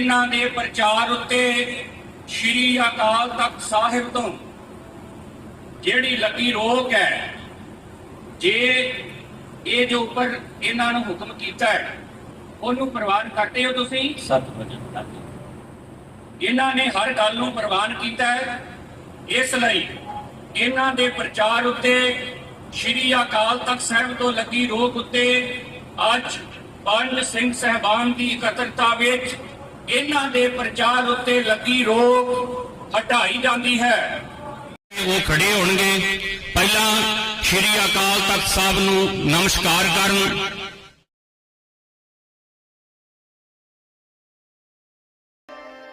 ਇਹਨਾਂ ਦੇ ਪ੍ਰਚਾਰ ਉੱਤੇ ਸ਼੍ਰੀ ਅਕਾਲ ਤਖਤ ਸਾਹਿਬ ਤੋਂ ਜਿਹੜੀ ਲੱਗੀ ਰੋਕ ਹੈ ਜੇ ਇਹ ਜੋ ਉੱਪਰ ਇਹਨਾਂ ਨੂੰ ਹੁਕਮ ਕੀਤਾ ਹੈ ਉਹਨੂੰ ਪ੍ਰਵਾਨ ਕਰਦੇ ਹੋ ਤੁਸੀਂ? ਸੱਤ ਵਜੇ ਤੱਕ ਇਹਨਾਂ ਨੇ ਹਰ ਗੱਲ ਨੂੰ ਪ੍ਰਵਾਨ ਕੀਤਾ ਹੈ ਇਸ ਲਈ ਇਹਨਾਂ ਦੇ ਪ੍ਰਚਾਰ ਉੱਤੇ ਸ਼੍ਰੀ ਅਕਾਲ ਤਖਤ ਸਾਹਿਬ ਤੋਂ ਲੱਗੀ ਰੋਕ ਉੱਤੇ ਅੱਜ ਪੰਜ ਸਿੰਘ ਸਹਿਬਾਨ ਦੀ ਇਕੱਤਰਤਾ ਵਿੱਚ ਇਹਨਾਂ ਦੇ ਪ੍ਰਚਾਰ ਉੱਤੇ ਲੱਗੀ ਰੋਕ ਹਟਾਈ ਜਾਂਦੀ ਹੈ। ਉਹ ਖੜੇ ਹੋਣਗੇ। ਪਹਿਲਾਂ ਸ਼੍ਰੀ ਅਕਾਲ ਤਖਤ ਸਾਹਿਬ ਨੂੰ ਨਮਸਕਾਰ ਕਰਨ।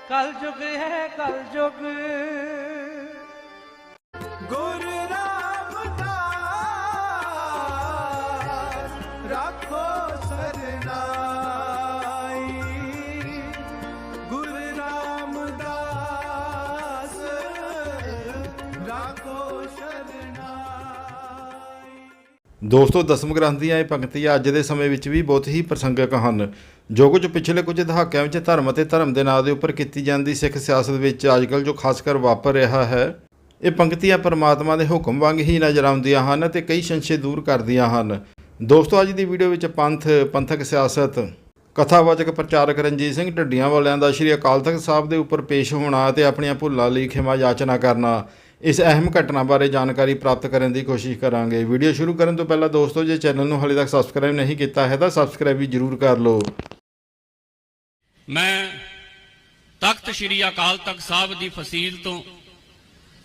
ਕਲ ਯੁਗ ਹੈ ਕਲ ਯੁਗ ਗੁਰ ਦੋਸਤੋ, ਦਸਮ ਗ੍ਰੰਥ ਦੀਆਂ ਇਹ ਪੰਕਤੀਆਂ ਅੱਜ ਦੇ ਸਮੇਂ ਵਿੱਚ ਵੀ ਬਹੁਤ ਹੀ ਪ੍ਰਸੰਗਕ ਹਨ। ਜੋ ਕੁਝ ਪਿਛਲੇ ਕੁਝ ਦਹਾਕਿਆਂ ਵਿੱਚ ਧਰਮ ਅਤੇ ਧਰਮ ਦੇ ਨਾਂ ਦੇ ਉੱਪਰ ਕੀਤੀ ਜਾਂਦੀ ਸਿੱਖ ਸਿਆਸਤ ਵਿੱਚ ਅੱਜਕੱਲ ਜੋ ਖਾਸ ਕਰ ਵਾਪਰ ਰਿਹਾ ਹੈ, ਇਹ ਪੰਕਤੀਆਂ ਪਰਮਾਤਮਾ ਦੇ ਹੁਕਮ ਵਾਂਗ ਹੀ ਨਜ਼ਰ ਆਉਂਦੀਆਂ ਹਨ ਅਤੇ ਕਈ ਸੰਸ਼ੇ ਦੂਰ ਕਰਦੀਆਂ ਹਨ। ਦੋਸਤੋ, ਅੱਜ ਦੀ ਵੀਡੀਓ ਵਿੱਚ ਪੰਥ, ਪੰਥਕ ਸਿਆਸਤ, ਕਥਾਵਾਚਕ ਪ੍ਰਚਾਰਕ ਰਣਜੀਤ ਸਿੰਘ ਢੱਡੀਆਂ ਵਾਲਿਆਂ ਦਾ ਸ਼੍ਰੀ ਅਕਾਲ ਤਖਤ ਸਾਹਿਬ ਦੇ ਉੱਪਰ ਪੇਸ਼ ਹੋਣਾ ਅਤੇ ਆਪਣੀਆਂ ਭੁੱਲਾਂ ਲਈ ਖਿਮਾ ਯਾਚਨਾ ਕਰਨਾ ਇਸ ਅਹਿਮ ਘਟਨਾ ਬਾਰੇ ਜਾਣਕਾਰੀ ਪ੍ਰਾਪਤ ਕਰਨ ਦੀ ਕੋਸ਼ਿਸ਼ ਕਰਾਂਗੇ। ਵੀਡੀਓ ਸ਼ੁਰੂ ਕਰਨ ਤੋਂ ਪਹਿਲਾਂ ਦੋਸਤੋ, ਜੇ ਚੈਨਲ ਨੂੰ ਹਾਲੇ ਤੱਕ ਸਬਸਕ੍ਰਾਈਬ ਨਹੀਂ ਕੀਤਾ ਹੈ, ਤਾਂ ਸਬਸਕ੍ਰਾਈਬ ਵੀ ਜਰੂਰ ਕਰ ਲਓ। ਮੈਂ ਤਖਤ ਸ਼੍ਰੀ ਅਕਾਲ ਤਖਤ ਸਾਹਿਬ ਦੀ ਫਸੀਲ ਤੋਂ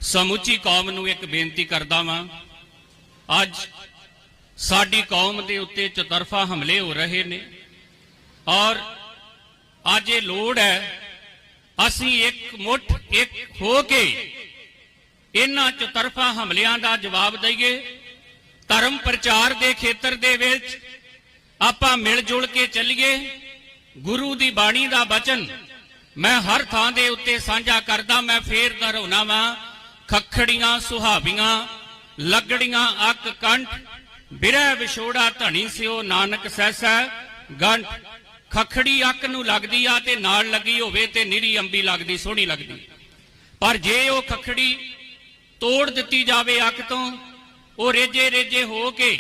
ਸਮੁੱਚੀ ਕੌਮ ਨੂੰ ਇੱਕ ਬੇਨਤੀ ਕਰਦਾ ਵਾਂ। ਅੱਜ ਸਾਡੀ ਕੌਮ ਦੇ ਉੱਤੇ ਚਤਰਫਾ ਹਮਲੇ ਹੋ ਰਹੇ ਨੇ ਔਰ ਅੱਜ ਇਹ ਲੋੜ ਹੈ, ਅਸੀਂ ਇੱਕ ਮੁੱਠ ਇੱਕ ਹੋ ਕੇ ਇਹਨਾਂ ਚਤਰਫਾ ਹਮਲਿਆਂ ਦਾ ਜਵਾਬ ਦਈਏ। ਧਰਮ ਪ੍ਰਚਾਰ ਦੇ ਖੇਤਰ ਦੇ ਵਿੱਚ ਆਪਾਂ ਮਿਲ ਜੁਲ ਕੇ ਚੱਲੀਏ। ਗੁਰੂ ਦੀ ਬਾਣੀ ਦਾ ਬਚਨ ਮੈਂ ਹਰ ਥਾਂ ਦੇ ਉੱਤੇ ਸਾਂਝਾ ਕਰਦਾ, ਮੈਂ ਫੇਰ ਦੁਹਰਾਉਣਾ ਵਾਂ, ਖਖੜੀਆਂ ਸੁਹਾਬੀਆਂ ਲੱਗੜੀਆਂ, ਅੱਕ, ਕੰਠ, ਬਿਰਹਿ, ਵਿਛੋੜਾ, ਧਣੀ ਸਿਓ ਨਾਨਕ ਸੈਸੈ ਗੰਠ, ਖਖੜੀ, ਅੱਕ ਨੂੰ ਲੱਗਦੀ ਆ ਤੇ ਨਾਲ ਲੱਗੀ ਹੋਵੇ ਤੇ ਨਿਰੀ ਅੰਬੀ ਲੱਗਦੀ, ਸੋਹਣੀ ਲੱਗਦੀ। ਪਰ ਜੇ ਉਹ ਖਖੜੀ ਤੋੜ ਦਿੱਤੀ ਜਾਵੇ ਅੱਖ ਤੋਂ, ਉਹ ਰੇਜੇ ਰੇਜੇ ਹੋ ਕੇ,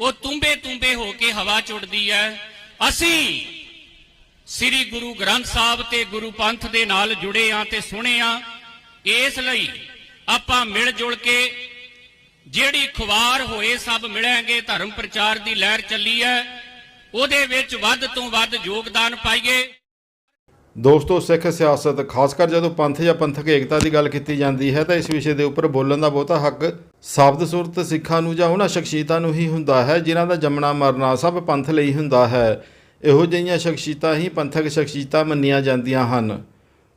ਉਹ ਤੁੰਬੇ ਤੁੰਬੇ ਹੋ ਕੇ ਹਵਾ ਚ ਉੱਡਦੀ ਹੈ। ਅਸੀਂ ਸ੍ਰੀ ਗੁਰੂ ਗ੍ਰੰਥ ਸਾਹਿਬ ਤੇ ਗੁਰੂ ਪੰਥ ਦੇ ਨਾਲ ਜੁੜੇ ਆ ਤੇ ਸੁਣੇ ਆ ਇਸ ਲਈ ਆਪਾਂ ਮਿਲ ਜੁਲ ਕੇ ਜਿਹੜੀ ਖੁਆਰ ਹੋਏ ਸਭ ਮਿਲਾਂਗੇ, ਧਰਮ ਪ੍ਰਚਾਰ ਦੀ ਲਹਿਰ ਚੱਲੀ ਹੈ, ਉਹਦੇ ਵਿੱਚ ਵੱਧ ਤੋਂ ਵੱਧ ਯੋਗਦਾਨ ਪਾਈਏ। ਦੋਸਤੋ, ਸਿੱਖ ਸਿਆਸਤ, ਖਾਸ ਕਰ ਜਦੋਂ ਪੰਥ ਜਾਂ ਪੰਥਕ ਏਕਤਾ ਦੀ ਗੱਲ ਕੀਤੀ ਜਾਂਦੀ ਹੈ, ਤਾਂ ਇਸ ਵਿਸ਼ੇ ਦੇ ਉੱਪਰ ਬੋਲਣ ਦਾ ਬਹੁਤਾ ਹੱਕ ਸਾਬਤ ਸੁਰਤ, ਸਿੱਖਾਂ ਨੂੰ ਜਾਂ ਉਹਨਾਂ ਸ਼ਖਸੀਅਤਾਂ ਨੂੰ ਹੀ ਹੁੰਦਾ ਹੈ, ਜਿਨ੍ਹਾਂ ਦਾ ਜੰਮਣਾ, ਮਰਨਾ ਸਭ ਪੰਥ ਲਈ ਹੁੰਦਾ ਹੈ। ਇਹੋ ਜਿਹੀਆਂ ਸ਼ਖਸੀਅਤਾਂ ਹੀ ਪੰਥਕ ਸ਼ਖਸੀਅਤਾਂ ਮੰਨੀਆਂ ਜਾਂਦੀਆਂ ਹਨ।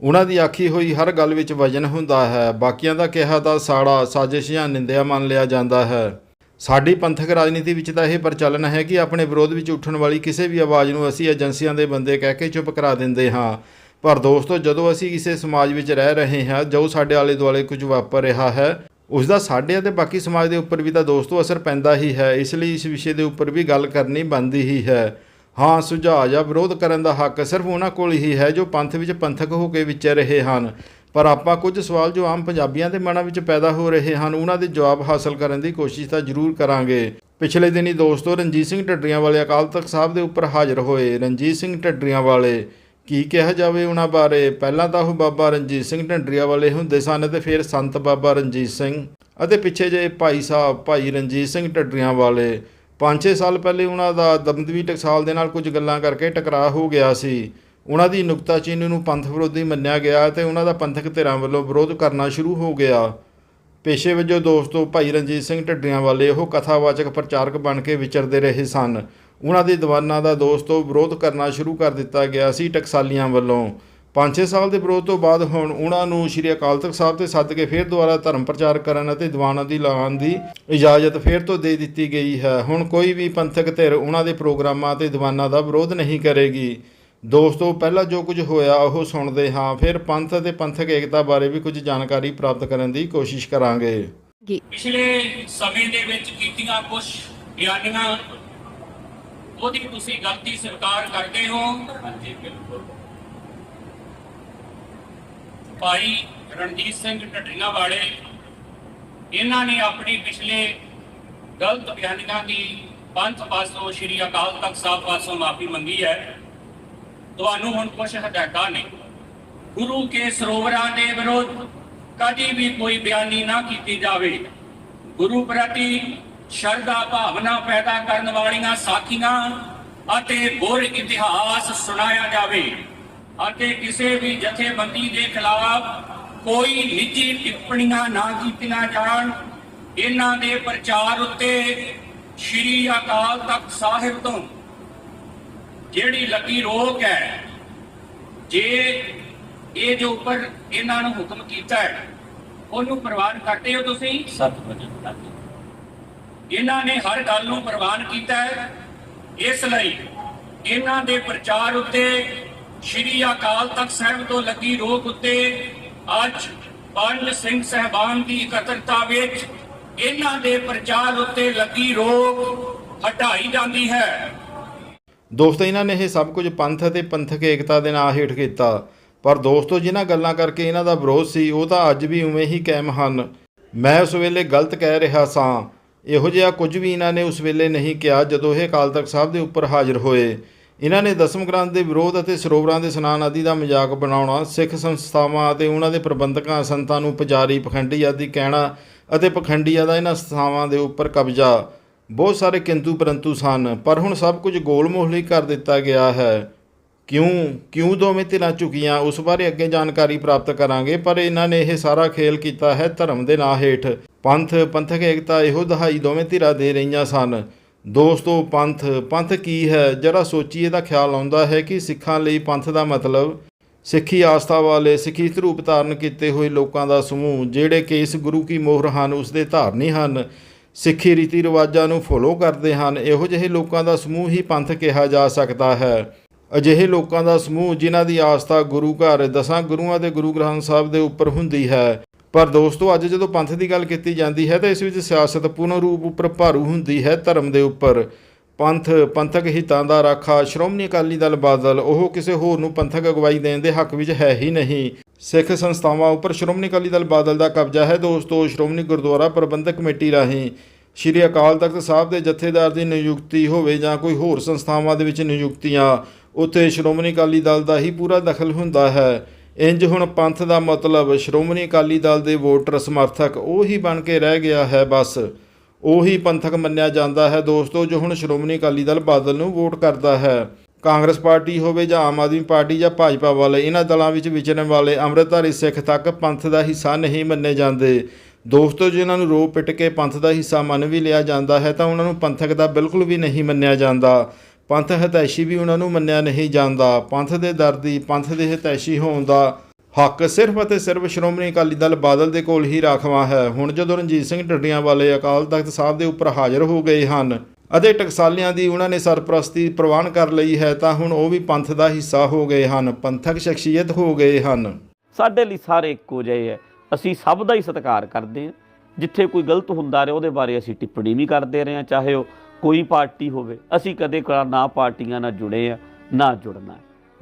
ਉਹਨਾਂ ਦੀ ਆਖੀ ਹੋਈ ਹਰ ਗੱਲ ਵਿੱਚ ਵਜਨ ਹੁੰਦਾ ਹੈ। ਬਾਕੀਆਂ ਦਾ ਕਿਹਾ ਦਾ ਸਾੜਾ, ਸਾਜ਼ਿਸ਼ ਜਾਂ ਨਿੰਦਿਆ ਮੰਨ ਲਿਆ ਜਾਂਦਾ ਹੈ। ਸਾਡੀ ਪੰਥਕ ਰਾਜਨੀਤੀ ਵਿੱਚ ਤਾਂ ਇਹ ਪ੍ਰਚਲਨ ਹੈ ਕਿ ਆਪਣੇ ਵਿਰੋਧ ਵਿੱਚ ਉੱਠਣ ਵਾਲੀ ਕਿਸੇ ਵੀ ਆਵਾਜ਼ ਨੂੰ ਅਸੀਂ ਏਜੰਸੀਆਂ ਦੇ ਬੰਦੇ ਕਹਿ ਕੇ ਚੁੱਪ ਕਰਾ ਦਿੰਦੇ ਹਾਂ। ਪਰ ਦੋਸਤੋ, ਜਦੋਂ ਅਸੀਂ ਕਿਸੇ ਸਮਾਜ ਵਿੱਚ ਰਹਿ ਰਹੇ ਹਾਂ, ਜੋ ਸਾਡੇ ਆਲੇ ਦੁਆਲੇ ਕੁਝ ਵਾਪਰ ਰਿਹਾ ਹੈ, ਉਸ ਦਾ ਸਾਡੇ ਅਤੇ ਬਾਕੀ ਸਮਾਜ ਦੇ ਉੱਪਰ ਵੀ ਤਾਂ ਦੋਸਤੋ ਅਸਰ ਪੈਂਦਾ ਹੀ ਹੈ। ਇਸ ਲਈ ਇਸ ਵਿਸ਼ੇ ਦੇ ਉੱਪਰ ਵੀ ਗੱਲ ਕਰਨੀ ਬਣਦੀ ਹੀ ਹੈ। ਹਾਂ, ਸੁਝਾਅ ਜਾਂ ਵਿਰੋਧ ਕਰਨ ਦਾ ਹੱਕ ਸਿਰਫ ਉਹਨਾਂ ਕੋਲ ਹੀ ਹੈ ਜੋ ਪੰਥ ਵਿੱਚ ਪੰਥਕ ਹੋ ਕੇ ਵਿਚਰ ਰਹੇ ਹਨ। ਪਰ ਆਪਾਂ ਕੁਝ ਸਵਾਲ ਜੋ ਆਮ ਪੰਜਾਬੀਆਂ ਦੇ ਮਨਾਂ ਵਿੱਚ ਪੈਦਾ ਹੋ ਰਹੇ ਹਨ, ਉਹਨਾਂ ਦੇ ਜਵਾਬ ਹਾਸਲ ਕਰਨ ਦੀ ਕੋਸ਼ਿਸ਼ ਤਾਂ ਜ਼ਰੂਰ ਕਰਾਂਗੇ। ਪਿਛਲੇ ਦਿਨੀ ਦੋਸਤੋ ਰਣਜੀਤ ਸਿੰਘ ਢੱਡਰੀਆਂ ਵਾਲੇ ਅਕਾਲ ਤਖਤ ਸਾਹਿਬ ਦੇ ਉੱਪਰ ਹਾਜ਼ਰ ਹੋਏ ਰਣਜੀਤ ਸਿੰਘ ਢੱਡਰੀਆਂ ਵਾਲੇ। ਕੀ ਕਿਹਾ ਜਾਵੇ ਉਹਨਾਂ ਬਾਰੇ? ਪਹਿਲਾਂ ਤਾਂ ਉਹ ਬਾਬਾ ਰਣਜੀਤ ਸਿੰਘ ਢੱਡਰੀਆਂ ਵਾਲੇ ਹੁੰਦੇ ਸਨ ਤੇ ਫਿਰ ਸੰਤ ਬਾਬਾ ਰਣਜੀਤ ਸਿੰਘ ਅਤੇ ਪਿੱਛੇ ਜੇ ਭਾਈ ਸਾਹਿਬ, ਭਾਈ ਰਣਜੀਤ ਸਿੰਘ ਢੱਡਰੀਆਂ ਵਾਲੇ। 5-6 ਸਾਲ ਪਹਿਲੇ ਉਹਨਾਂ ਦਾ ਦਮਦਮੀ ਟਕਸਾਲ ਦੇ ਨਾਲ ਕੁਝ ਗੱਲਾਂ ਕਰਕੇ ਟਕਰਾਅ ਹੋ ਗਿਆ ਸੀ। ਉਹਨਾਂ ਦੀ ਨੁਕਤਾਚੀਨੀ ਨੂੰ ਪੰਥ ਵਿਰੋਧੀ ਮੰਨਿਆ ਗਿਆ ਤੇ ਉਹਨਾਂ ਦਾ ਪੰਥਕ ਧਿਰਾਂ ਵੱਲੋਂ ਵਿਰੋਧ ਕਰਨਾ ਸ਼ੁਰੂ ਹੋ ਗਿਆ। ਪੇਸ਼ੇ ਵਜੋਂ ਦੋਸਤੋ ਭਾਈ ਰਣਜੀਤ ਸਿੰਘ ਢੱਡੀਆਂ ਵਾਲੇ ਉਹ ਕਥਾਵਾਚਕ ਪ੍ਰਚਾਰਕ ਬਣ ਕੇ ਵਿਚਰਦੇ ਰਹੇ ਸਨ। ਉਹਨਾਂ ਦੇ ਦੀਵਾਨਾਂ ਦਾ ਦੋਸਤੋ ਵਿਰੋਧ ਕਰਨਾ ਸ਼ੁਰੂ ਕਰ ਦਿੱਤਾ ਗਿਆ ਸੀ ਟਕਸਾਲੀਆਂ ਵੱਲੋਂ। 5-6 ਸਾਲ ਦੇ ਵਿਰੋਧ ਤੋਂ ਬਾਅਦ ਹੁਣ ਉਹਨਾਂ ਨੂੰ ਸ਼੍ਰੀ ਅਕਾਲ ਤਖਤ ਸਾਹਿਬ ਤੇ ਸੱਦ ਕੇ ਫਿਰ ਦੁਬਾਰਾ ਧਰਮ ਪ੍ਰਚਾਰ ਕਰਨ ਅਤੇ ਦੀਵਾਨਾਂ ਦੀ ਲਾਉਣ ਦੀ ਇਜਾਜ਼ਤ ਫਿਰ ਤੋਂ ਦੇ ਦਿੱਤੀ ਗਈ ਹੈ। ਹੁਣ ਕੋਈ ਵੀ ਪੰਥਕ ਧਿਰ ਉਹਨਾਂ ਦੇ ਪ੍ਰੋਗਰਾਮਾਂ ਅਤੇ ਦੀਵਾਨਾਂ ਦਾ ਵਿਰੋਧ ਨਹੀਂ ਕਰੇਗੀ। ਦੋਸਤੋ ਪਹਿਲਾਂ ਜੋ ਕੁਝ ਹੋਇਆ ਉਹ ਸੁਣਦੇ ਹਾਂ। ਫਿਰ ਪੰਥ ਅਤੇ ਪੰਥਕ ਏਕਤਾ ਬਾਰੇ ਵੀ ਕੁਝ ਜਾਣਕਾਰੀ ਪ੍ਰਾਪਤ ਕਰਨ ਦੀ ਕੋਸ਼ਿਸ਼ ਕਰਾਂਗੇ। ਪਿਛਲੇ ਸਮੇਂ ਦੇ ਵਿੱਚ ਕੀਤੀਆਂ ਕੁਝ ਬਿਆਨੀਆਂ ਉਹਦੀ ਤੁਸੀਂ ਗਲਤੀ ਸਵੀਕਾਰ ਕਰਦੇ ਹੋ। ਹਾਂਜੀ ਬਿਲਕੁਲ। ਭਾਈ ਰਣਜੀਤ ਸਿੰਘ ਢੱਡਰੀਆਂ ਵਾਲੇ ਇਹਨਾਂ ਨੇ ਆਪਣੀ ਪਿਛਲੇ ਗਲਤ ਬਿਆਨੀਆਂ ਦੀ ਪੰਥ ਪਾਸੋਂ ਸ਼੍ਰੀ ਅਕਾਲ ਤਖਤ ਸਾਹਿਬ ਪਾਸੋਂ ਮਾਫੀ ਮੰਗੀ ਹੈ। ਤੁਹਾਨੂੰ ਹੁਣ ਕੁਝ ਹਦਾਇਤਾਂ ਨੇ। ਗੁਰੂ ਕੇ ਸਰੋਵਰਾਂ ਦੇ ਵਿਰੁੱਧ ਕਦੀ ਵੀ ਕੋਈ ਬਿਆਨੀ ਨਾ ਕੀਤੀ ਜਾਵੇ। ਗੁਰੂ ਪ੍ਰਤੀ ਸ਼ਰਧਾ ਭਾਵਨਾ ਪੈਦਾ ਕਰਨ ਵਾਲੀਆਂ ਸਾਖੀਆਂ ਅਤੇ ਗੁਰ ਇਤਿਹਾਸ ਸੁਣਾਇਆ ਜਾਵੇ ਅਤੇ ਕਿਸੇ ਵੀ ਜਥੇਬੰਦੀ ਦੇ ਖਿਲਾਫ ਕੋਈ ਨਿੱਜੀ ਟਿੱਪਣੀਆਂ ਨਾ ਕੀਤੀਆਂ ਜਾਣ, ਇਹਨਾਂ ਦੇ ਪ੍ਰਚਾਰ ਉੱਤੇ ਸ਼੍ਰੀ ਅਕਾਲ ਤਖਤ ਸਾਹਿਬ ਤੋਂ ਜਿਹੜੀ ਲੱਗੀ ਰੋਕ ਹੈ ਜੇ ਇਹ ਜੋ ਉੱਪਰ ਇਹਨਾਂ ਨੂੰ ਹੁਕਮ ਕੀਤਾ ਹੈ ਉਹਨੂੰ ਪ੍ਰਵਾਨ ਕਰਦੇ ਹੋ ਤੁਸੀਂ? ਸੱਤ ਵਜਨ ਲਾਗੇ ਇਹਨਾਂ ਨੇ ਹਰ ਗੱਲ ਨੂੰ ਪ੍ਰਵਾਨ ਕੀਤਾ ਹੈ। ਇਸ ਲਈ ਇਹਨਾਂ ਦੇ ਪ੍ਰਚਾਰ ਉੱਤੇ ਸ਼੍ਰੀ ਅਕਾਲ ਤਖਤ ਸਾਹਿਬ ਤੋਂ ਲੱਗੀ ਰੋਕ ਉੱਤੇ ਅੱਜ ਪੰਜ ਸਿੰਘ ਸਹਿਬਾਨ ਦੀ ਇਕੱਤਰਤਾ ਵਿੱਚ ਇਹਨਾਂ ਦੇ ਪ੍ਰਚਾਰ ਉੱਤੇ ਲੱਗੀ ਰੋਕ ਹਟਾਈ ਜਾਂਦੀ ਹੈ। ਦੋਸਤੋ ਇਹਨਾਂ ਨੇ ਇਹ ਸਭ ਕੁਝ ਪੰਥ ਅਤੇ ਪੰਥਕ ਏਕਤਾ ਦੇ ਨਾਂ ਹੇਠ ਕੀਤਾ। ਪਰ ਦੋਸਤੋ, ਜਿਨ੍ਹਾਂ ਗੱਲਾਂ ਕਰਕੇ ਇਹਨਾਂ ਦਾ ਵਿਰੋਧ ਸੀ, ਉਹ ਤਾਂ ਅੱਜ ਵੀ ਉਵੇਂ ਹੀ ਕਾਇਮ ਹਨ। ਮੈਂ ਉਸ ਵੇਲੇ ਗਲਤ ਕਹਿ ਰਿਹਾ ਸਾਂ। ਇਹੋ ਜਿਹਾ ਕੁਝ ਵੀ ਇਹਨਾਂ ਨੇ ਉਸ ਵੇਲੇ ਨਹੀਂ ਕਿਹਾ ਜਦੋਂ ਇਹ ਅਕਾਲ ਤਖਤ ਸਾਹਿਬ ਦੇ ਉੱਪਰ ਹਾਜ਼ਰ ਹੋਏ। ਇਹਨਾਂ ਨੇ ਦਸਮ ਗ੍ਰੰਥ ਦੇ ਵਿਰੋਧ ਅਤੇ ਸਰੋਵਰਾਂ ਦੇ ਇਸ਼ਨਾਨ ਆਦਿ ਦਾ ਮਜ਼ਾਕ ਬਣਾਉਣਾ, ਸਿੱਖ ਸੰਸਥਾਵਾਂ ਅਤੇ ਉਹਨਾਂ ਦੇ ਪ੍ਰਬੰਧਕਾਂ, ਸੰਤਾਂ ਨੂੰ ਪੁਜਾਰੀ, ਪਖੰਡੀ ਆਦਿ ਕਹਿਣਾ ਅਤੇ ਪਖੰਡੀਆਂ ਦਾ ਇਹਨਾਂ ਸੰਸਥਾਵਾਂ ਦੇ ਉੱਪਰ ਕਬਜ਼ਾ। ਬਹੁਤ ਸਾਰੇ ਕਿੰਤੂ ਪਰੰਤੂ ਸਨ, ਪਰ ਹੁਣ ਸਭ ਕੁਝ ਗੋਲ ਗੋਲਮੋਹਲੀ ਕਰ ਦਿੱਤਾ ਗਿਆ ਹੈ। ਕਿਉਂ? ਕਿਉਂ ਦੋਵੇਂ ਧਿਰਾਂ ਝੁਕੀਆਂ? ਉਸ ਬਾਰੇ ਅੱਗੇ ਜਾਣਕਾਰੀ ਪ੍ਰਾਪਤ ਕਰਾਂਗੇ, ਪਰ ਇਹਨਾਂ ਨੇ ਇਹ ਸਾਰਾ ਖੇਲ ਕੀਤਾ ਹੈ ਧਰਮ ਦੇ ਨਾਂ ਹੇਠ। ਪੰਥ, ਪੰਥਕ ਏਕਤਾ ਇਹੋ ਦਹਾਈ ਦੋਵੇਂ ਧਿਰਾਂ ਦੇ ਰਹੀਆਂ ਸਨ। ਦੋਸਤੋ, ਪੰਥ ਪੰਥ ਕੀ ਹੈ? ਜਰਾ ਸੋਚੀਏ ਤਾਂ ਖਿਆਲ ਆਉਂਦਾ ਹੈ ਕਿ ਸਿੱਖਾਂ ਲਈ ਪੰਥ ਦਾ ਮਤਲਬ ਸਿੱਖੀ ਆਸਥਾ ਵਾਲੇ, ਸਿੱਖੀ ਰੂਪ ਧਾਰਨ ਕੀਤੇ ਹੋਏ ਲੋਕਾਂ ਦਾ ਸਮੂਹ, ਜਿਹੜੇ ਕਿ ਇਸ ਗੁਰੂ ਕੀ ਮੋਹਰ ਹਨ, ਉਸ ਦੇ ਧਾਰਨੀ ਹਨ। ਸਿੱਖੀ ਰੀਤੀ ਰਿਵਾਜਾਂ ਨੂੰ ਫੋਲੋ ਕਰਦੇ ਹਨ। ਇਹੋ ਜਿਹੇ ਲੋਕਾਂ ਦਾ ਸਮੂਹ ਹੀ ਪੰਥ ਕਿਹਾ ਜਾ ਸਕਦਾ ਹੈ। ਅਜਿਹੇ ਲੋਕਾਂ ਦਾ ਸਮੂਹ ਜਿਨ੍ਹਾਂ ਦੀ ਆਸਥਾ ਗੁਰੂ ਘਰ, ਦਸਾਂ ਗੁਰੂਆਂ ਦੇ ਗੁਰੂ ਗ੍ਰੰਥ ਸਾਹਿਬ ਦੇ ਉੱਪਰ ਹੁੰਦੀ ਹੈ। ਪਰ ਦੋਸਤੋ, ਅੱਜ ਜਦੋਂ ਪੰਥ ਦੀ ਗੱਲ ਕੀਤੀ ਜਾਂਦੀ ਹੈ ਤਾਂ ਇਸ ਵਿੱਚ ਸਿਆਸਤ ਪੂਰਨ ਰੂਪ ਉੱਪਰ ਭਾਰੂ ਹੁੰਦੀ ਹੈ ਧਰਮ ਦੇ ਉੱਪਰ। ਪੰਥ, ਪੰਥਕ ਹਿੱਤਾਂ ਦਾ ਰਾਖਾ ਸ਼੍ਰੋਮਣੀ ਅਕਾਲੀ ਦਲ ਬਾਦਲ, ਉਹ ਕਿਸੇ ਹੋਰ ਨੂੰ ਪੰਥਕ ਅਗਵਾਈ ਦੇਣ ਦੇ ਹੱਕ ਵਿੱਚ ਹੈ ਹੀ ਨਹੀਂ। ਸਿੱਖ ਸੰਸਥਾਵਾਂ ਉੱਪਰ ਸ਼੍ਰੋਮਣੀ ਅਕਾਲੀ ਦਲ ਬਾਦਲ ਦਾ ਕਬਜ਼ਾ ਹੈ। ਦੋਸਤੋ, ਸ਼੍ਰੋਮਣੀ ਗੁਰਦੁਆਰਾ ਪ੍ਰਬੰਧਕ ਕਮੇਟੀ ਰਾਹੀਂ ਸ਼੍ਰੀ ਅਕਾਲ ਤਖਤ ਸਾਹਿਬ ਦੇ ਜਥੇਦਾਰ ਦੀ ਨਿਯੁਕਤੀ ਹੋਵੇ ਜਾਂ ਕੋਈ ਹੋਰ ਸੰਸਥਾਵਾਂ ਦੇ ਵਿੱਚ ਨਿਯੁਕਤੀਆਂ, ਉੱਥੇ ਸ਼੍ਰੋਮਣੀ ਅਕਾਲੀ ਦਲ ਦਾ ਹੀ ਪੂਰਾ ਦਖਲ ਹੁੰਦਾ ਹੈ। ਇੰਜ ਹੁਣ ਪੰਥ ਦਾ ਮਤਲਬ ਸ਼੍ਰੋਮਣੀ ਅਕਾਲੀ ਦਲ ਦੇ ਵੋਟਰ ਸਮਰਥਕ ਉਹ ਹੀ ਬਣ ਕੇ ਰਹਿ ਗਿਆ ਹੈ ਬਸ। ਉਹੀ ਪੰਥਕ ਮੰਨਿਆ ਜਾਂਦਾ ਹੈ। ਦੋਸਤੋ, ਜੋ ਹੁਣ ਸ਼੍ਰੋਮਣੀ ਅਕਾਲੀ ਦਲ ਬਾਦਲ ਨੂੰ ਵੋਟ ਕਰਦਾ ਹੈ, ਕਾਂਗਰਸ ਪਾਰਟੀ ਹੋਵੇ ਜਾਂ ਆਮ ਆਦਮੀ ਪਾਰਟੀ ਜਾਂ ਭਾਜਪਾ ਵਾਲੇ, ਇਹਨਾਂ ਦਲਾਂ ਵਿੱਚ ਵਿਚਰਨ ਵਾਲੇ ਅੰਮ੍ਰਿਤਧਾਰੀ ਸਿੱਖ ਤੱਕ ਪੰਥ ਦਾ ਹਿੱਸਾ ਨਹੀਂ ਮੰਨੇ ਜਾਂਦੇ। ਦੋਸਤੋ ਜਿਨ੍ਹਾਂ ਨੂੰ ਰੋ ਪਿੱਟ ਕੇ ਪੰਥ ਦਾ ਹਿੱਸਾ ਮੰਨ ਵੀ ਲਿਆ ਜਾਂਦਾ ਹੈ, ਤਾਂ ਉਹਨਾਂ ਨੂੰ ਪੰਥਕ ਦਾ ਬਿਲਕੁਲ ਵੀ ਨਹੀਂ ਮੰਨਿਆ ਜਾਂਦਾ। ਪੰਥ ਹਿਤੈਸ਼ੀ ਵੀ ਉਹਨਾਂ ਨੂੰ ਮੰਨਿਆ ਨਹੀਂ ਜਾਂਦਾ। ਪੰਥ ਦੇ ਦਰਦੀ ਪੰਥ ਦੇ ਹਿਤੈਸ਼ੀ ਹੋਣ ਦਾ ਹੱਕ ਸਿਰਫ ਅਤੇ ਸਿਰਫ ਸ਼੍ਰੋਮਣੀ ਅਕਾਲੀ ਦਲ ਬਾਦਲ ਦੇ ਕੋਲ ਹੀ ਰਾਖਵਾ ਹੈ। ਹੁਣ ਜਦੋਂ ਰਣਜੀਤ ਸਿੰਘ ਢੱਡੀਆਂ ਵਾਲੇ ਅਕਾਲ ਤਖਤ ਸਾਹਿਬ ਦੇ ਉੱਪਰ ਹਾਜ਼ਰ ਹੋ ਗਏ ਹਨ ਅਤੇ ਟਕਸਾਲਿਆਂ ਦੀ ਉਹਨਾਂ ਨੇ ਸਰਪ੍ਰਸਤੀ ਪ੍ਰਵਾਨ ਕਰ ਲਈ ਹੈ, ਤਾਂ ਹੁਣ ਉਹ ਵੀ ਪੰਥ ਦਾ ਹਿੱਸਾ ਹੋ ਗਏ ਹਨ, ਪੰਥਕ ਸ਼ਖਸੀਅਤ ਹੋ ਗਏ ਹਨ। ਸਾਡੇ ਲਈ ਸਾਰੇ ਇੱਕੋ ਜਿਹੇ ਹੈ। ਅਸੀਂ ਸਭ ਦਾ ਹੀ ਸਤਿਕਾਰ ਕਰਦੇ ਹਾਂ। ਜਿੱਥੇ ਕੋਈ ਗਲਤ ਹੁੰਦਾ ਰਿਹਾ, ਉਹਦੇ ਬਾਰੇ ਅਸੀਂ ਟਿੱਪਣੀ ਵੀ ਕਰਦੇ ਰਹੇ ਹਾਂ। ਚਾਹੇ ਉਹ ਕੋਈ ਪਾਰਟੀ ਹੋਵੇ, ਅਸੀਂ ਕਦੇ ਕਾ ਨਾ ਪਾਰਟੀਆਂ ਨਾਲ ਜੁੜੇ ਆ ਨਾ ਜੁੜਨਾ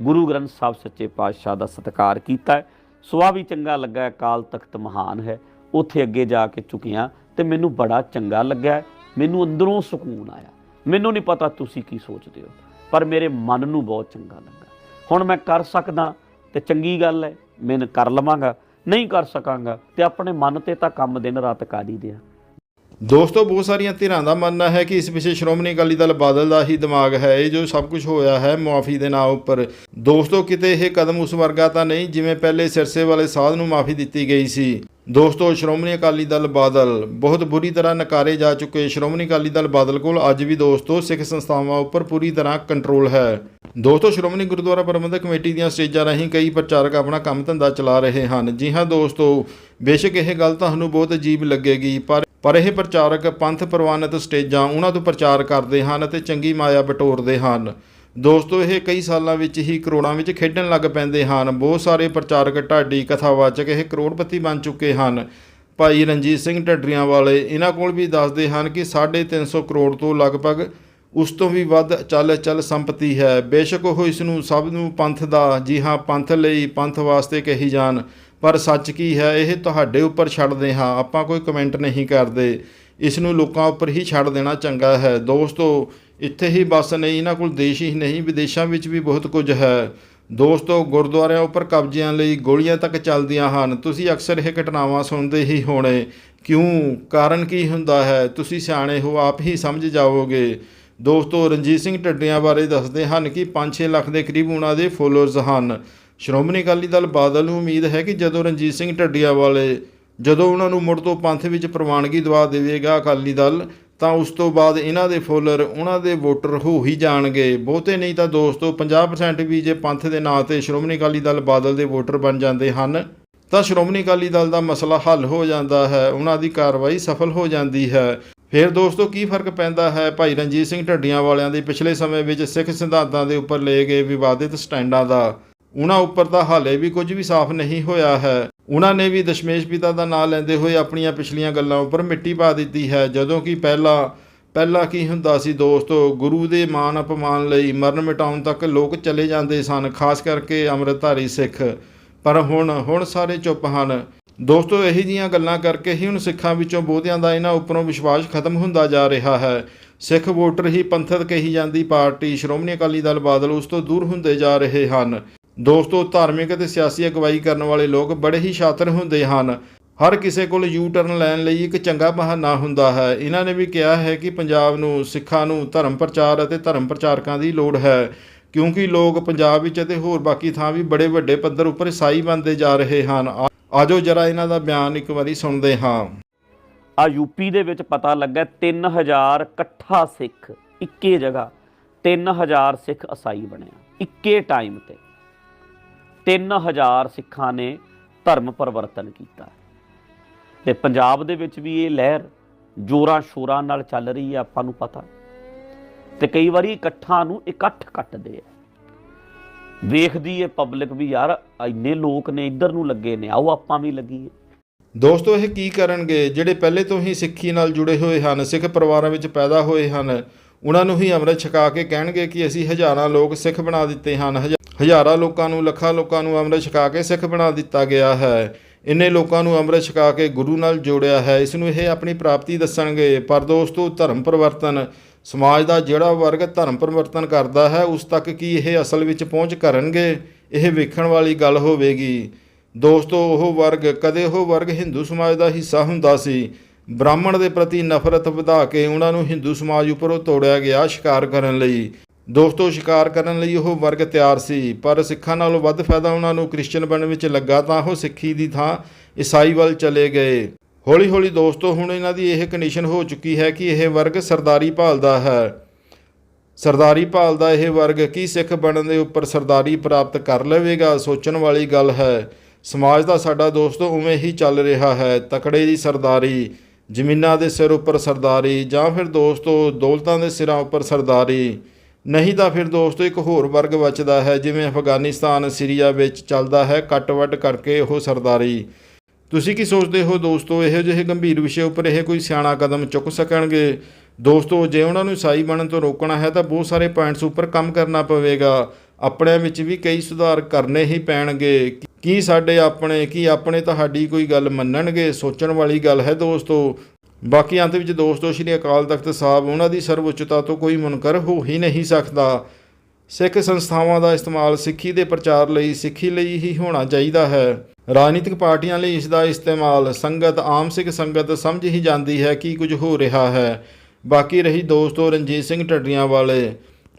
ਗੁਰੂ ਗ੍ਰੰਥ ਸਾਹਿਬ ਸੱਚੇ ਪਾਤਸ਼ਾਹ ਦਾ ਸਤਿਕਾਰ ਕੀਤਾ ਹੈ। ਸੋ ਵੀ ਚੰਗਾ ਲੱਗਾ ਹੈ, ਅਕਾਲ ਤਖਤ ਮਹਾਨ ਹੈ। ਉੱਥੇ ਅੱਗੇ ਜਾ ਕੇ ਚੁੱਕਿਆ ਤੇ ਮੈਨੂੰ ਬੜਾ ਚੰਗਾ ਲੱਗਿਆ। ਮੈਨੂੰ ਅੰਦਰੋਂ ਸਕੂਨ ਆਇਆ। ਮੈਨੂੰ ਨਹੀਂ ਪਤਾ ਤੁਸੀਂ ਕੀ ਸੋਚਦੇ ਹੋ ਪਰ ਮੇਰੇ ਮਨ ਨੂੰ ਬਹੁਤ ਚੰਗਾ ਲੱਗਾ। ਹੁਣ ਮੈਂ ਕਰ ਸਕਦਾ ਤੇ ਚੰਗੀ ਗੱਲ ਹੈ ਮੈਂ ਕਰ ਲਵਾਂਗਾ। ਨਹੀਂ ਕਰ ਸਕਾਂਗਾ ਤੇ ਆਪਣੇ ਮਨ ਤੇ ਤਾਂ ਕੰਮ ਦਿਨ ਰਾਤ ਕਰ ਹੀ ਦਿਆਂ। ਦੋਸਤੋ, ਬਹੁਤ ਸਾਰੀਆਂ ਧਿਰਾਂ ਦਾ ਮੰਨਣਾ ਹੈ ਕਿ ਇਸ ਪਿੱਛੇ ਸ਼੍ਰੋਮਣੀ ਅਕਾਲੀ ਦਲ ਬਾਦਲ ਦਾ ਹੀ ਦਿਮਾਗ ਹੈ। ਇਹ ਜੋ ਸਭ ਕੁਝ ਹੋਇਆ ਹੈ ਮੁਆਫੀ ਦੇ ਨਾਂ ਉੱਪਰ। ਦੋਸਤੋ, ਕਿਤੇ ਇਹ ਕਦਮ ਉਸ ਵਰਗਾ ਤਾਂ ਨਹੀਂ ਜਿਵੇਂ ਪਹਿਲੇ ਸਿਰਸੇ ਵਾਲੇ ਸਾਧ ਨੂੰ ਮਾਫੀ ਦਿੱਤੀ ਗਈ ਸੀ। ਦੋਸਤੋ, ਸ਼੍ਰੋਮਣੀ ਅਕਾਲੀ ਦਲ ਬਾਦਲ ਬਹੁਤ ਬੁਰੀ ਤਰ੍ਹਾਂ ਨਕਾਰੇ ਜਾ ਚੁੱਕੇ। ਸ਼੍ਰੋਮਣੀ ਅਕਾਲੀ ਦਲ ਬਾਦਲ ਕੋਲ ਅੱਜ ਵੀ ਦੋਸਤੋ, ਸਿੱਖ ਸੰਸਥਾਵਾਂ ਉੱਪਰ ਪੂਰੀ ਤਰ੍ਹਾਂ ਕੰਟਰੋਲ ਹੈ। ਦੋਸਤੋ, ਸ਼੍ਰੋਮਣੀ ਗੁਰਦੁਆਰਾ ਪ੍ਰਬੰਧਕ ਕਮੇਟੀ ਦੀਆਂ ਸਟੇਜਾਂ ਰਾਹੀਂ ਕਈ ਪ੍ਰਚਾਰਕ ਆਪਣਾ ਕੰਮ ਧੰਦਾ ਚਲਾ ਰਹੇ ਹਨ। ਜੀ ਹਾਂ, ਦੋਸਤੋ, ਬੇਸ਼ੱਕ ਇਹ ਗੱਲ ਤੁਹਾਨੂੰ ਬਹੁਤ ਅਜੀਬ ਲੱਗੇਗੀ, ਪਰ ਪਰ ਇਹ ਪ੍ਰਚਾਰਕ ਪੰਥ ਪ੍ਰਵਾਨਿਤ ਸਟੇਜਾਂ ਉਹਨਾਂ ਤੋਂ ਪ੍ਰਚਾਰ ਕਰਦੇ ਹਨ ਅਤੇ ਚੰਗੀ ਮਾਇਆ ਬਟੋਰਦੇ ਹਨ। ਦੋਸਤੋ, ਇਹ ਕਈ ਸਾਲਾਂ ਵਿੱਚ ਹੀ ਕਰੋੜਾਂ ਵਿੱਚ ਖੇਡਣ ਲੱਗ ਪੈਂਦੇ ਹਨ। ਬਹੁਤ ਸਾਰੇ ਪ੍ਰਚਾਰਕ ਢਾਡੀ ਕਥਾਵਾਚਕ ਇਹ ਕਰੋੜਪਤੀ ਬਣ ਚੁੱਕੇ ਹਨ। ਭਾਈ ਰਣਜੀਤ ਸਿੰਘ ਢੱਡਰੀਆਂ ਵਾਲੇ ਇਹਨਾਂ ਕੋਲ ਵੀ ਦੱਸਦੇ ਹਨ ਕਿ 350 ਕਰੋੜ ਤੋਂ ਲਗਭਗ ਉਸ ਤੋਂ ਵੀ ਵੱਧ ਚੱਲ ਚੱਲ ਸੰਪਤੀ ਹੈ। ਬੇਸ਼ੱਕ ਉਹ ਇਸ ਨੂੰ ਸਭ ਨੂੰ ਪੰਥ ਦਾ, ਜੀ ਹਾਂ, ਪੰਥ ਲਈ ਪੰਥ ਵਾਸਤੇ ਕਹੀ ਜਾਣ। ਪਰ ਸੱਚ ਕੀ ਹੈ, ਇਹ ਤੁਹਾਡੇ ਉੱਪਰ ਛੱਡਦੇ ਹਾਂ ਆਪਾਂ ਕੋਈ ਕਮੈਂਟ ਨਹੀਂ ਕਰਦੇ। ਇਸ ਨੂੰ ਲੋਕਾਂ ਉੱਪਰ ਹੀ ਛੱਡ ਦੇਣਾ ਚੰਗਾ ਹੈ। ਦੋਸਤੋ, ਇੱਥੇ ਹੀ ਬਸ ਨਹੀਂ, ਇਹਨਾਂ ਕੋਲ ਦੇਸ਼ ਹੀ ਨਹੀਂ, ਵਿਦੇਸ਼ਾਂ ਵਿੱਚ ਵੀ ਬਹੁਤ ਕੁਝ ਹੈ। ਦੋਸਤੋ, ਗੁਰਦੁਆਰਿਆਂ ਉੱਪਰ ਕਬਜ਼ਿਆਂ ਲਈ ਗੋਲੀਆਂ ਤੱਕ ਚੱਲਦੀਆਂ ਹਨ। ਤੁਸੀਂ ਅਕਸਰ ਇਹ ਘਟਨਾਵਾਂ ਸੁਣਦੇ ਹੀ ਹੋਣੇ। ਕਿਉਂ? ਕਾਰਨ ਕੀ ਹੁੰਦਾ ਹੈ? ਤੁਸੀਂ ਸਿਆਣੇ ਹੋ, ਆਪ ਹੀ ਸਮਝ ਜਾਓਗੇ ਦੋਸਤੋ, ਰਣਜੀਤ ਸਿੰਘ ਢੱਡਿਆਂ ਬਾਰੇ ਦੱਸਦੇ ਹਨ ਕਿ 5-6 ਲੱਖ ਦੇ ਕਰੀਬ ਉਹਨਾਂ ਦੇ ਫੋਲੋਅਰਸ ਹਨ। ਸ਼੍ਰੋਮਣੀ ਅਕਾਲੀ ਦਲ ਬਾਦਲ ਨੂੰ ਉਮੀਦ ਹੈ ਕਿ ਜਦੋਂ ਰਣਜੀਤ ਸਿੰਘ ਢੱਡਿਆਂ ਵਾਲੇ, ਜਦੋਂ ਉਹਨਾਂ ਨੂੰ ਮੁੜ ਤੋਂ ਪੰਥ ਵਿੱਚ ਪ੍ਰਵਾਨਗੀ ਦਵਾ ਦੇਵੇਗਾ ਅਕਾਲੀ ਦਲ, ਤਾਂ ਉਸ ਤੋਂ ਬਾਅਦ ਇਹਨਾਂ ਦੇ ਫੋਲੋਅਰ, ਉਹਨਾਂ ਦੇ ਵੋਟਰ ਹੋ ਹੀ ਜਾਣਗੇ। ਬਹੁਤੇ ਨਹੀਂ ਤਾਂ ਦੋਸਤੋ 50% ਵੀ ਜੇ ਪੰਥ ਦੇ ਨਾਂ ਤੇ ਸ਼੍ਰੋਮਣੀ ਅਕਾਲੀ ਦਲ ਬਾਦਲ ਦੇ ਵੋਟਰ ਬਣ ਜਾਂਦੇ ਹਨ, ਤਾਂ ਸ਼੍ਰੋਮਣੀ ਅਕਾਲੀ ਦਲ ਦਾ ਮਸਲਾ ਹੱਲ ਹੋ ਜਾਂਦਾ ਹੈ, ਉਹਨਾਂ ਦੀ ਕਾਰਵਾਈ ਸਫਲ ਹੋ ਜਾਂਦੀ ਹੈ। ਫਿਰ ਦੋਸਤੋ ਕੀ ਫ਼ਰਕ ਪੈਂਦਾ ਹੈ? ਭਾਈ ਰਣਜੀਤ ਸਿੰਘ ਢੱਡੀਆਂ ਵਾਲਿਆਂ ਦੇ ਪਿਛਲੇ ਸਮੇਂ ਵਿੱਚ ਸਿੱਖ ਸਿਧਾਂਤਾਂ ਦੇ ਉੱਪਰ ਲਏ ਗਏ ਵਿਵਾਦਿਤ ਸਟੈਂਡਾਂ ਦਾ, ਉਹਨਾਂ ਉੱਪਰ ਤਾਂ ਹਾਲੇ ਵੀ ਕੁਝ ਵੀ ਸਾਫ਼ ਨਹੀਂ ਹੋਇਆ ਹੈ। ਉਹਨਾਂ ਨੇ ਵੀ ਦਸ਼ਮੇਸ਼ ਪਿਤਾ ਦਾ ਨਾਮ ਲੈਂਦੇ ਹੋਏ ਆਪਣੀਆਂ ਪਿਛਲੀਆਂ ਗੱਲਾਂ ਉੱਪਰ ਮਿੱਟੀ ਪਾ ਦਿੱਤੀ ਹੈ, ਜਦੋਂ ਕਿ ਪਹਿਲਾਂ ਪਹਿਲਾਂ ਕੀ ਹੁੰਦਾ ਸੀ ਦੋਸਤੋ, ਗੁਰੂ ਦੇ ਮਾਨ ਅਪਮਾਨ ਲਈ ਮਰਨ ਮਿਟਾਉਣ ਤੱਕ ਲੋਕ ਚਲੇ ਜਾਂਦੇ ਸਨ, ਖਾਸ ਕਰਕੇ ਅੰਮ੍ਰਿਤਧਾਰੀ ਸਿੱਖ। ਪਰ ਹੁਣ ਹੁਣ ਸਾਰੇ ਚੁੱਪ ਹਨ। ਦੋਸਤੋ, ਇਹੀ ਜੀਆਂ ਗੱਲਾਂ ਕਰਕੇ ਹੀ ਹੁਣ ਸਿੱਖਾਂ ਵਿੱਚੋਂ ਬਹੁਤਿਆਂ ਦਾ ਇਹਨਾਂ ਉੱਪਰੋਂ ਵਿਸ਼ਵਾਸ ਖਤਮ ਹੁੰਦਾ ਜਾ ਰਿਹਾ ਹੈ। ਸਿੱਖ ਵੋਟਰ ਹੀ ਪੰਥਕ ਕਹੀ ਜਾਂਦੀ ਪਾਰਟੀ, ਸ਼੍ਰੋਮਣੀ ਅਕਾਲੀ ਦਲ ਬਾਦਲ ਉਸ ਤੋਂ ਦੂਰ ਹੁੰਦੇ ਜਾ ਰਹੇ ਹਨ। ਦੋਸਤੋ, ਧਾਰਮਿਕ ਅਤੇ ਸਿਆਸੀ ਅਗਵਾਈ ਕਰਨ ਵਾਲੇ ਲੋਕ ਬੜੇ ਹੀ ਸ਼ਾਤਰ ਹੁੰਦੇ ਹਨ। ਹਰ ਕਿਸੇ ਕੋਲ ਯੂ ਟਰਨ ਲੈਣ ਲਈ ਇੱਕ ਚੰਗਾ ਬਹਾਨਾ ਹੁੰਦਾ ਹੈ। ਇਹਨਾਂ ਨੇ ਵੀ ਕਿਹਾ ਹੈ ਕਿ ਪੰਜਾਬ ਨੂੰ, ਸਿੱਖਾਂ ਨੂੰ ਧਰਮ ਪ੍ਰਚਾਰ ਅਤੇ ਧਰਮ ਪ੍ਰਚਾਰਕਾਂ ਦੀ ਲੋੜ ਹੈ, ਕਿਉਂਕਿ ਲੋਕ ਪੰਜਾਬ ਵਿੱਚ ਅਤੇ ਹੋਰ ਬਾਕੀ ਥਾਂ ਵੀ ਬੜੇ ਵੱਡੇ ਪੱਧਰ ਉੱਪਰ ਈਸਾਈ ਬਣਦੇ ਜਾ ਰਹੇ ਹਨ। ਆਜੋ ਜਰਾ ਇਹਨਾਂ ਦਾ ਬਿਆਨ ਇੱਕ ਵਾਰੀ ਸੁਣਦੇ ਹਾਂ। ਆ ਯੂਪੀ ਦੇ ਵਿੱਚ ਪਤਾ ਲੱਗਾ 3000 ਇਕੱਠਾ ਸਿੱਖ, ਇੱਕੇ ਜਗ੍ਹਾ 3000 ਸਿੱਖ ਈਸਾਈ ਬਣਿਆ, ਇੱਕੇ ਟਾਈਮ ਤੇ। 3000 ਸਿੱਖਾਂ ਨੇ ਧਰਮ ਪਰਿਵਰਤਨ ਕੀਤਾ। ਤੇ ਪੰਜਾਬ ਦੇ ਵਿੱਚ ਵੀ ਇਹ ਲਹਿਰ ਜੋਰਾਂ ਸ਼ੋਰਾਂ ਨਾਲ ਚੱਲ ਰਹੀ ਹੈ ਆਪਾਂ ਨੂੰ ਪਤਾ। ਤੇ ਕਈ ਵਾਰੀ ਇਕੱਠਾਂ ਨੂੰ ਇਕੱਠ ਕੱਟਦੇ ਆ। ਵੇਖਦੀ ਏ ਪਬਲਿਕ ਵੀ ਯਾਰ ਇੰਨੇ ਲੋਕ ਨੇ, ਇੱਧਰ ਨੂੰ ਲੱਗੇ ਨੇ, ਆਓ ਆਪਾਂ ਵੀ ਲੱਗੀਏ। ਦੋਸਤੋ, ਇਹ ਕੀ ਕਰਨਗੇ? ਜਿਹੜੇ ਪਹਿਲੇ ਤੋਂ ਹੀ ਸਿੱਖੀ ਨਾਲ ਜੁੜੇ ਹੋਏ ਹਨ, ਸਿੱਖ ਪਰਿਵਾਰਾਂ ਵਿੱਚ ਪੈਦਾ ਹੋਏ ਹਨ, ਉਹਨਾਂ ਨੂੰ ਹੀ ਅੰਮ੍ਰਿਤ ਛਕਾ ਕੇ ਕਹਿਣਗੇ ਕਿ ਅਸੀਂ ਹਜ਼ਾਰਾਂ ਲੋਕ ਸਿੱਖ ਬਣਾ ਦਿੱਤੇ ਹਨ ਹਜ਼ਾਰਾਂ ਲੋਕਾਂ ਨੂੰ, ਲੱਖਾਂ ਲੋਕਾਂ ਨੂੰ ਅੰਮ੍ਰਿਤ ਛਕਾ ਕੇ ਸਿੱਖ ਬਣਾ ਦਿੱਤਾ ਗਿਆ ਹੈ। ਇੰਨੇ ਲੋਕਾਂ ਨੂੰ ਅੰਮ੍ਰਿਤ ਛਕਾ ਕੇ ਗੁਰੂ ਨਾਲ ਜੋੜਿਆ ਹੈ, ਇਸ ਨੂੰ ਇਹ ਆਪਣੀ ਪ੍ਰਾਪਤੀ ਦੱਸਣਗੇ। ਪਰ ਦੋਸਤੋ, ਧਰਮ ਪਰਿਵਰਤਨ ਸਮਾਜ ਦਾ ਜਿਹੜਾ ਵਰਗ ਧਰਮ ਪਰਿਵਰਤਨ ਕਰਦਾ ਹੈ, ਉਸ ਤੱਕ ਕੀ ਇਹ ਅਸਲ ਵਿੱਚ ਪਹੁੰਚ ਕਰਨਗੇ? ਇਹ ਵੇਖਣ ਵਾਲੀ ਗੱਲ ਹੋਵੇਗੀ। ਦੋਸਤੋ, ਉਹ ਵਰਗ ਕਦੇ ਉਹ ਵਰਗ ਹਿੰਦੂ ਸਮਾਜ ਦਾ ਹਿੱਸਾ ਹੁੰਦਾ ਸੀ। ਬ੍ਰਾਹਮਣ ਦੇ ਪ੍ਰਤੀ ਨਫ਼ਰਤ ਵਧਾ ਕੇ ਉਹਨਾਂ ਨੂੰ ਹਿੰਦੂ ਸਮਾਜ ਉੱਪਰੋਂ ਤੋੜਿਆ ਗਿਆ ਸ਼ਿਕਾਰ ਕਰਨ ਲਈ। ਦੋਸਤੋ, ਸ਼ਿਕਾਰ ਕਰਨ ਲਈ ਉਹ ਵਰਗ ਤਿਆਰ ਸੀ, ਪਰ ਸਿੱਖਾਂ ਨਾਲੋਂ ਵੱਧ ਫਾਇਦਾ ਉਹਨਾਂ ਨੂੰ ਕ੍ਰਿਸਚੀਅਨ ਬਣਨ ਵਿੱਚ ਲੱਗਾ ਤਾਂ ਉਹ ਸਿੱਖੀ ਦੀ ਥਾਂ ਈਸਾਈ ਵੱਲ ਚਲੇ ਗਏ। ਹੌਲੀ ਹੌਲੀ ਦੋਸਤੋ, ਹੁਣ ਇਹਨਾਂ ਦੀ ਇਹ ਕੰਡੀਸ਼ਨ ਹੋ ਚੁੱਕੀ ਹੈ ਕਿ ਇਹ ਵਰਗ ਸਰਦਾਰੀ ਭਾਲਦਾ ਹੈ। ਸਰਦਾਰੀ ਭਾਲਦਾ ਇਹ ਵਰਗ ਕੀ ਸਿੱਖ ਬਣਨ ਦੇ ਉੱਪਰ ਸਰਦਾਰੀ ਪ੍ਰਾਪਤ ਕਰ ਲਵੇਗਾ, ਸੋਚਣ ਵਾਲੀ ਗੱਲ ਹੈ। ਸਮਾਜ ਦਾ ਸਾਡਾ ਦੋਸਤੋ, ਉਵੇਂ ਹੀ ਚੱਲ ਰਿਹਾ ਹੈ। ਤਕੜੇ ਦੀ ਸਰਦਾਰੀ, ਜ਼ਮੀਨਾਂ ਦੇ ਸਿਰ ਉੱਪਰ ਸਰਦਾਰੀ, ਜਾਂ ਫਿਰ ਦੋਸਤੋ, ਦੌਲਤਾਂ ਦੇ ਸਿਰਾਂ ਉੱਪਰ ਸਰਦਾਰੀ। ਨਹੀਂ ਤਾਂ ਫਿਰ ਦੋਸਤੋ, ਇੱਕ ਹੋਰ ਵਰਗ ਬਚਦਾ ਹੈ, ਜਿਵੇਂ ਅਫਗਾਨਿਸਤਾਨ, ਸੀਰੀਆ ਵਿੱਚ ਚੱਲਦਾ ਹੈ ਕੱਟ ਵੱਢ ਕਰਕੇ ਉਹ ਸਰਦਾਰੀ। ਤੁਸੀਂ ਕੀ ਸੋਚਦੇ ਹੋ ਦੋਸਤੋ? ਇਹੋ ਜਿਹੇ ਗੰਭੀਰ ਵਿਸ਼ੇ ਉੱਪਰ ਇਹ ਕੋਈ ਸਿਆਣਾ ਕਦਮ ਚੁੱਕ ਸਕਣਗੇ? ਦੋਸਤੋ, ਜੇ ਉਹਨਾਂ ਨੂੰ ਈਸਾਈ ਬਣਨ ਤੋਂ ਰੋਕਣਾ ਹੈ ਤਾਂ ਬਹੁਤ ਸਾਰੇ ਪੁਆਇੰਟਸ ਉੱਪਰ ਕੰਮ ਕਰਨਾ ਪਵੇਗਾ। ਆਪਣਿਆਂ ਵਿੱਚ ਵੀ ਕਈ ਸੁਧਾਰ ਕਰਨੇ ਹੀ ਪੈਣਗੇ। ਕੀ ਸਾਡੇ ਆਪਣੇ, ਕੀ ਆਪਣੇ ਤੁਹਾਡੀ ਕੋਈ ਗੱਲ ਮੰਨਣਗੇ? ਸੋਚਣ ਵਾਲੀ ਗੱਲ ਹੈ ਦੋਸਤੋ। ਬਾਕੀ ਅੰਤ ਵਿੱਚ ਦੋਸਤੋ, ਸ਼੍ਰੀ ਅਕਾਲ ਤਖਤ ਸਾਹਿਬ, ਉਹਨਾਂ ਦੀ ਸਰਵਉੱਚਤਾ ਤੋਂ ਕੋਈ ਮੁਨਕਰ ਹੋ ਹੀ ਨਹੀਂ ਸਕਦਾ। ਸਿੱਖ ਸੰਸਥਾਵਾਂ ਦਾ ਇਸਤੇਮਾਲ ਸਿੱਖੀ ਦੇ ਪ੍ਰਚਾਰ ਲਈ ਸਿੱਖੀ ਲਈ ਹੀ ਹੋਣਾ ਚਾਹੀਦਾ ਹੈ। ਰਾਜਨੀਤਿਕ ਪਾਰਟੀਆਂ ਲਈ ਇਸ ਦਾ ਇਸਤੇਮਾਲ ਸੰਗਤ, ਆਮ ਸਿੱਖ ਸੰਗਤ ਸਮਝ ਹੀ ਜਾਂਦੀ ਹੈ ਕੀ ਕੁਝ ਹੋ ਰਿਹਾ ਹੈ। ਬਾਕੀ ਰਹੀ ਦੋਸਤੋ ਰਣਜੀਤ ਸਿੰਘ ਢੱਡੀਆਂ ਵਾਲੇ।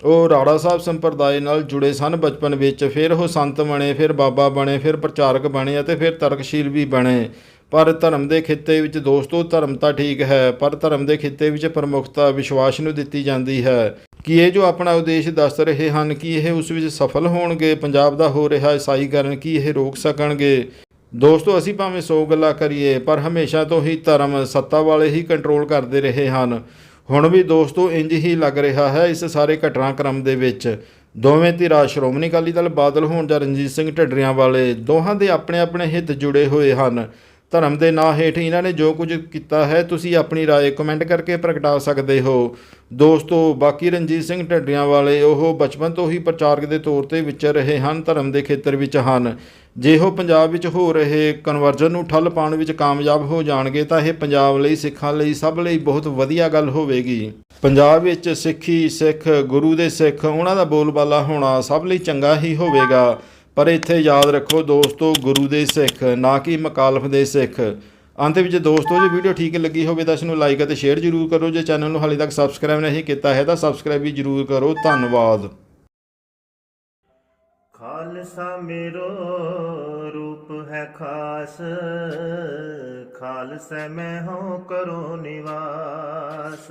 ਉਹ ਰਾੜਾ ਸਾਹਿਬ ਸੰਪਰਦਾਇ ਨਾਲ ਜੁੜੇ ਸਨ ਬਚਪਨ ਵਿੱਚ, ਫਿਰ ਉਹ ਸੰਤ ਬਣੇ, ਫਿਰ ਬਾਬਾ ਬਣੇ, ਫਿਰ ਪ੍ਰਚਾਰਕ ਬਣੇ ਅਤੇ ਫਿਰ ਤਰਕਸ਼ੀਲ ਵੀ ਬਣੇ। ਪਰ ਧਰਮ ਦੇ ਖਿੱਤੇ ਵਿੱਚ ਦੋਸਤੋ, ਧਰਮ ਤਾਂ ਠੀਕ ਹੈ, ਪਰ ਧਰਮ ਦੇ ਖਿੱਤੇ ਵਿੱਚ ਪ੍ਰਮੁਖਤਾ ਵਿਸ਼ਵਾਸ ਨੂੰ ਦਿੱਤੀ ਜਾਂਦੀ ਹੈ। ਕਿ ਇਹ ਜੋ ਆਪਣਾ ਉਦੇਸ਼ ਦੱਸ ਰਹੇ ਹਨ, ਕਿ ਇਹ ਉਸ ਵਿੱਚ ਸਫਲ ਹੋਣਗੇ? ਪੰਜਾਬ ਦਾ ਹੋ ਰਿਹਾ ਈਸਾਈਕਰਨ ਕੀ ਇਹ ਰੋਕ ਸਕਣਗੇ? ਦੋਸਤੋ, ਅਸੀਂ ਭਾਵੇਂ ਸੌ ਗੱਲਾਂ ਕਰੀਏ, ਪਰ ਹਮੇਸ਼ਾ ਤੋਂ ਹੀ ਧਰਮ ਸੱਤਾ ਵਾਲੇ ਹੀ ਕੰਟਰੋਲ ਕਰਦੇ ਰਹੇ ਹਨ। ਹੁਣ ਵੀ ਦੋਸਤੋ, ਇੰਜ ਹੀ ਲੱਗ ਰਿਹਾ ਹੈ ਇਸ ਸਾਰੇ ਘਟਨਾਕ੍ਰਮ ਦੇ ਵਿੱਚ। ਦੋਵੇਂ ਧਿਰਾਂ, ਸ਼੍ਰੋਮਣੀ ਅਕਾਲੀ ਦਲ ਬਾਦਲ ਹੋਣ ਜਾਂ ਰਣਜੀਤ ਸਿੰਘ ਢੱਡਰੀਆਂ ਵਾਲੇ, ਦੋਹਾਂ ਦੇ ਆਪਣੇ ਆਪਣੇ ਹਿੱਤ ਜੁੜੇ ਹੋਏ ਹਨ। ਧਰਮ ਦੇ ਨਾਂ ਹੇਠ ਇਹਨਾਂ ਨੇ ਜੋ ਕੁਝ ਕੀਤਾ ਹੈ ਤੁਸੀਂ ਆਪਣੀ رائے ਕਮੈਂਟ ਕਰਕੇ ਪ੍ਰਗਟਾ ਸਕਦੇ ਹੋ ਦੋਸਤੋ ਬਾਕੀ ਰਣਜੀਤ ਸਿੰਘ ਢੱਡਰੀਆਂ ਵਾਲੇ ਉਹ ਬਚਪਨ ਤੋਂ ਹੀ ਪ੍ਰਚਾਰਕ ਦੇ ਤੌਰ ਤੇ ਵਿਚਰ ਰਹੇ ਹਨ ਧਰਮ ਦੇ ਖੇਤਰ ਵਿੱਚ ਹਨ ਜੇ ਉਹ ਪੰਜਾਬ ਵਿੱਚ ਹੋ ਰਹੇ ਕਨਵਰਜਨ ਨੂੰ ਠੱਲ ਪਾਉਣ ਵਿੱਚ ਕਾਮਯਾਬ ਹੋ ਜਾਣਗੇ ਤਾਂ ਇਹ ਪੰਜਾਬ ਲਈ ਸਿੱਖਾਂ ਲਈ ਸਭ ਲਈ ਬਹੁਤ ਵਧੀਆ ਗੱਲ ਹੋਵੇਗੀ ਪੰਜਾਬ ਵਿੱਚ ਸਿੱਖੀ ਸਿੱਖ ਗੁਰੂ ਦੇ ਸਿੱਖ ਉਹਨਾਂ ਦਾ ਬੋਲਬਾਲਾ ਹੋਣਾ ਸਭ ਲਈ ਚੰਗਾ ਹੀ ਹੋਵੇਗਾ ਪਰ ਇੱਥੇ ਯਾਦ ਰੱਖੋ ਦੋਸਤੋ, ਗੁਰੂ ਦੇ ਸਿੱਖ, ਨਾ ਕਿ ਮਕਾਲਫ ਦੇ ਸਿੱਖ। ਅੰਤ ਵਿੱਚ ਦੋਸਤੋ, ਜੇ ਵੀਡੀਓ ਠੀਕ ਲੱਗੀ ਹੋਵੇ ਤਾਂ ਇਸ ਨੂੰ ਲਾਈਕ ਅਤੇ ਸ਼ੇਅਰ ਜ਼ਰੂਰ ਕਰੋ। ਜੇ ਚੈਨਲ ਨੂੰ ਹਾਲੇ ਤੱਕ ਸਬਸਕ੍ਰਾਈਬ ਨਹੀਂ ਕੀਤਾ ਹੈ ਤਾਂ ਸਬਸਕ੍ਰਾਈਬ ਵੀ ਜ਼ਰੂਰ ਕਰੋ। ਧੰਨਵਾਦ। ਖਾਲਸਾ ਮੇਰੋ, ਰੂਪ ਹੈ ਖਾਸ। ਖਾਲਸਾ ਮੈਂ ਹੋ ਕਰੋ ਨਿਵਾਸ।